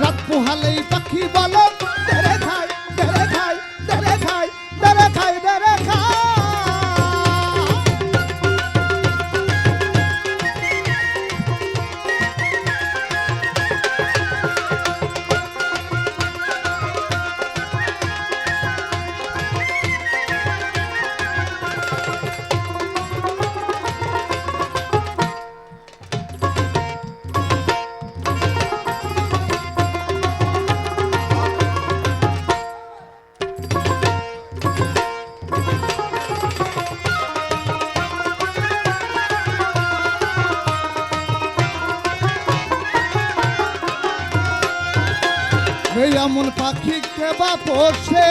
रात हल पखी बोले तेरे था পাখি কেবা পোষে।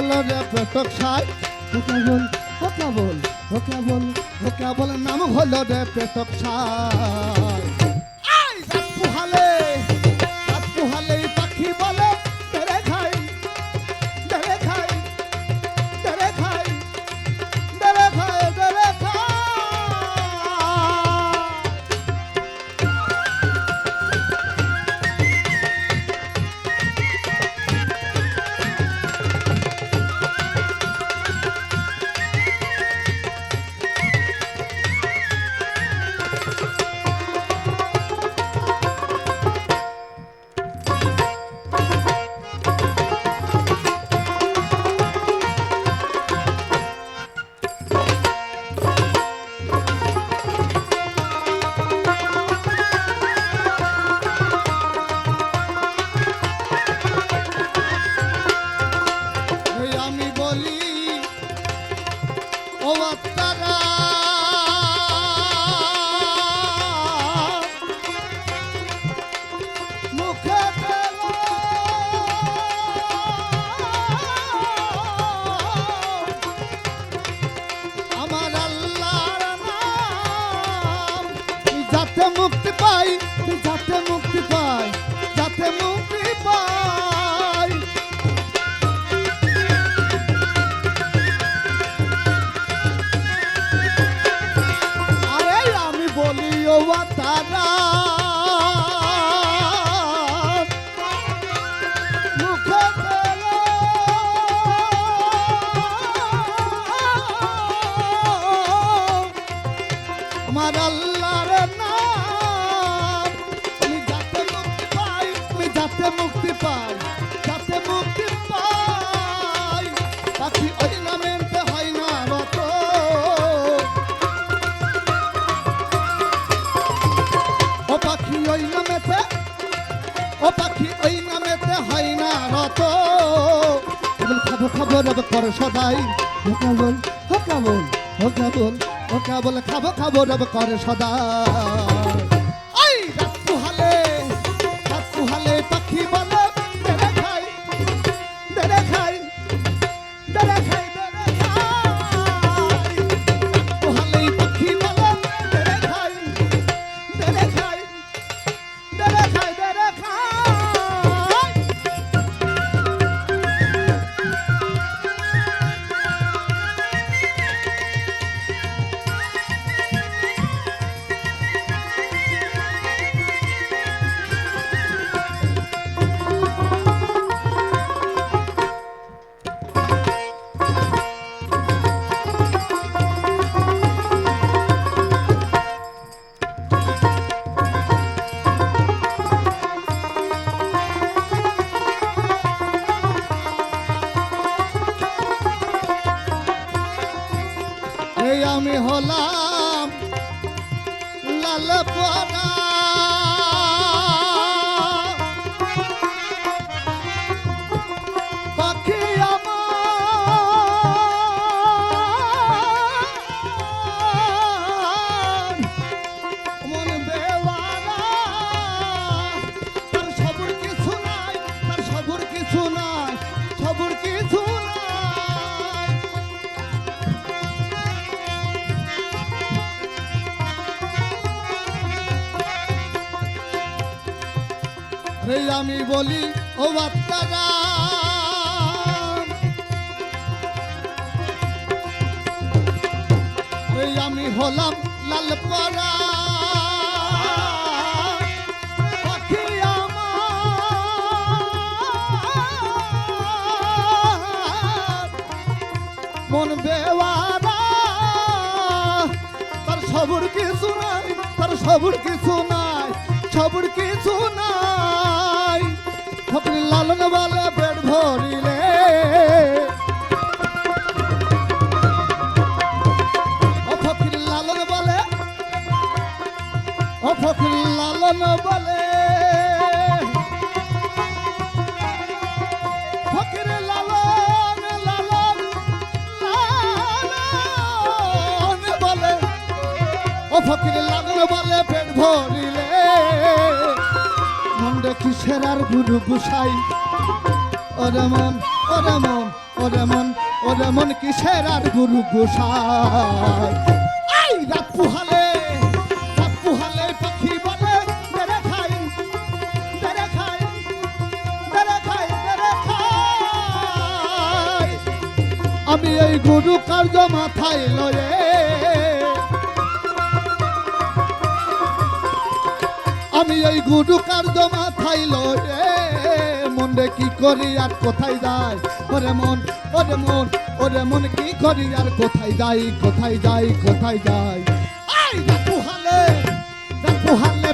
হলো রেপক সাই ভোকাবল ভোকাবল ভোকাবল ভোকাবল নাম হলো রে প্রেতক সাই। গরব করো সদাই হোকাবল হোকাবল হোকাবল হোকাবল খাব খাব রব করে সদা আমি হলাম লাল পরা রে আমি বলি, ও বাচ্চারা রে আমি হলাম লাল পরা পাখি আমার। মন বেওয়ারা তার সবুর কিছু নাই, তার সবুর কিছু নাই। বলে পেট ভরিলে। ও ফকরি লালন বলে, ও ফকরি লালন বলে। ফকির লালন বলে পেট ভরিলে। কিসের আর গুরু গুসাই? ওরে মন ওরে মন ওরে মন ওরে মন কিসের আর গুরু গুসাই আই রাত আমি এই গুরু কার্য মাথায় লয়ে আমি এই গুরু কার্য মাথায় লয়ে রে কি করি আর কোথায় যাই? ওরে মন ওরে মন ওরে মন কি করি আর কোথায় যাই কোথায় যাই কোথায় যাই? আই দেখো হালে দেখো পাখি